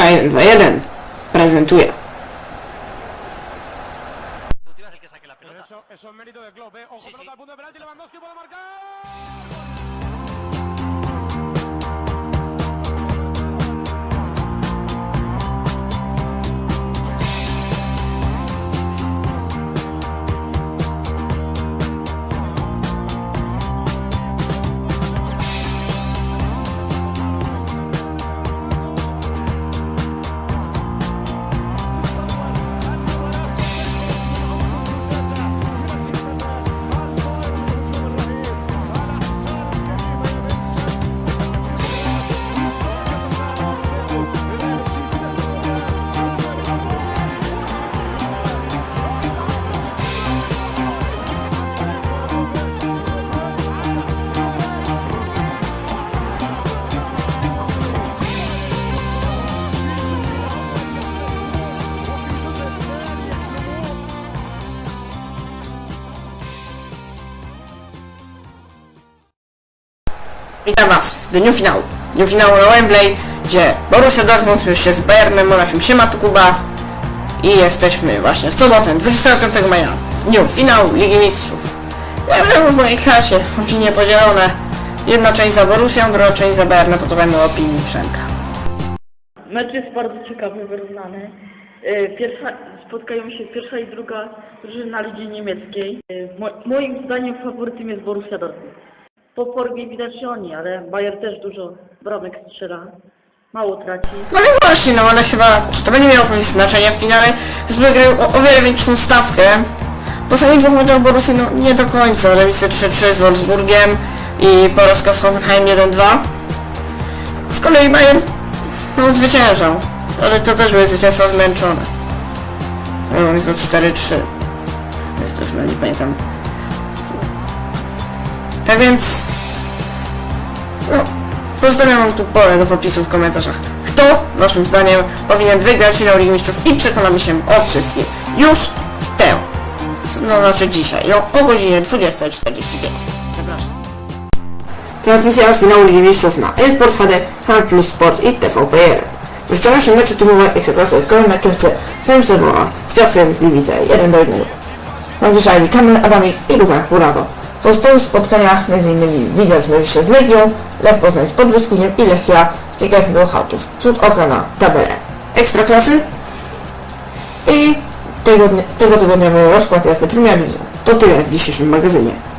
KN21 prezentuje. Última es el que saque la pelota. Eso, eso es mérito de Klopp, ¿eh? Ojo, Sí, pelota sí. al punto de penalti, Lewandowski puede marcar. Witam Was w dniu finału. Dniu finału na Wembley, gdzie Borussia Dortmund już się z Bayernem Monachium siema tu Kuba i jesteśmy właśnie w sobotę 25 maja w dniu finału Ligi Mistrzów. Ja wiem w mojej klasie opinie podzielone. Jedna część za Borussią, druga część za Bayernem, posłuchajmy opinii Przemka. Mecz jest bardzo ciekawy, wyrównany. E, Pierwsza, spotkają się pierwsza i druga drużyna Ligi Niemieckiej. E, mo, moim zdaniem faworytem jest Borussia Dortmund. Po formie widać, oni, ale Bayer też dużo bramek strzela. Mało traci. No więc właśnie, no ale chyba, czy to będzie miało jakieś znaczenie w finale? Zbyt grają o, o wiele większą stawkę. Po ostatnich dwóch meczach Borussii no nie do końca. Remisy 3-3 z Wolfsburgiem i porażka z Hoffenheim 1-2. Z kolei Bayern no, zwyciężał, ale to też były zwycięstwa wymęczone. No, jest to 4-3. Jest to już, no nie pamiętam. Tak więc... No, Pozdrawiam wam tu pole do popisu w komentarzach. Kto, waszym zdaniem, powinien wygrać finał Ligi Mistrzów i przekonamy się o wszystkim. Już w tę. No znaczy dzisiaj, no o godzinie 20.45. Zapraszam. Transmisja z finału Ligi Mistrzów na eSport HD, Kanal Plus Sport i TVP1. We wczorajszym meczu tymowej Ekstraklasy Kolejna Kielce zremisowała z Piastem Gliwice 1 do 1. Nadwyższali Kamil Adamik i Ruben Furado. W pozostałych spotkaniach m.in. Widać mierzy się z Legią, Lew Poznań z Podbryskinem i Lechia z KKS Bełchatów. Rzut oka na tabelę Ekstraklasy i tego tygodniowy rozkład jazdy Premier League. To tyle w dzisiejszym magazynie.